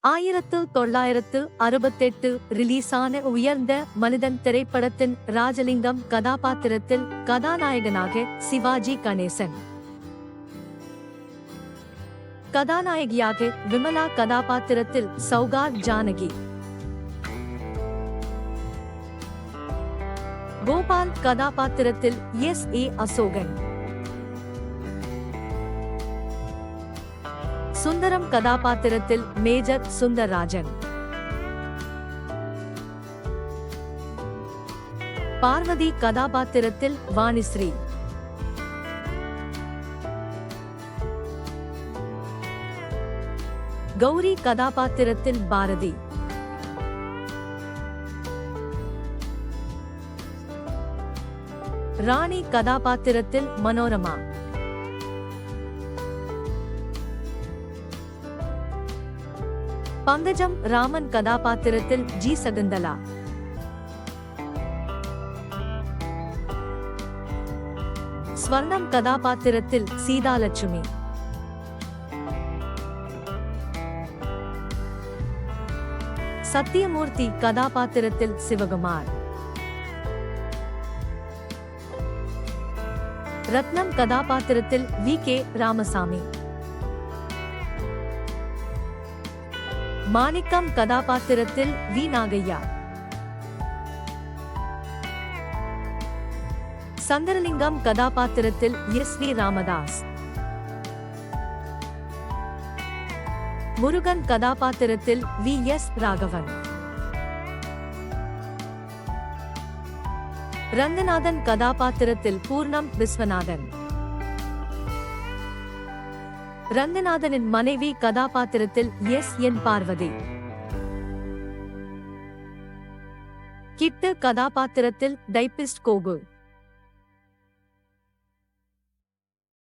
ஆயிரத்து தொள்ளாயிரத்து அறுபத்தெட்டு ரிலீஸான உயர்ந்த மனிதன் திரைப்படத்தின் ராஜலிங்கம் கதாபாத்திரத்தில் கதாநாயகனாக சிவாஜி கணேசன். கதாநாயகியாக விமலா கதாபாத்திரத்தில் சௌகார் ஜானகி. கோபால் கதாபாத்திரத்தில் எஸ் ஏ அசோகன். சுந்தரம் கதாபாத்திரத்தில் மேஜர் சுந்தரராஜன். பார்வதி கதாபாத்திரத்தில் வாணிஸ்ரீ. கௌரி கதாபாத்திரத்தில் பாரதி. ராணி கதாபாத்திரத்தில் மனோரமா. பங்கஜம் ராமன் கதாபாத்திரத்தில் ஜி சகுந்தலா. ஸ்வர்ணம் கதாபாத்திரத்தில் சீதாலட்சுமி. சத்தியமூர்த்தி கதாபாத்திரத்தில் சிவகுமார். ரத்னம் கதாபாத்திரத்தில் வி கே ராமசாமி. மாணிக்கம் கதாபாத்திரத்தில் வி. நாகையா. சந்திரலிங்கம் கதாபாத்திரத்தில் எஸ். வி. ராமதாஸ். முருகன் கதாபாத்திரத்தில் வி. எஸ். ராகவன். ரங்கநாதன் கதாபாத்திரத்தில் பூர்ணம் விஸ்வநாதன். ரங்கநாதனின் மனைவி கதாபாத்திரத்தில் எஸ் என் பார்வதி. கிட்டு கதாபாத்திரத்தில் டைபிஸ்ட் கோகுல்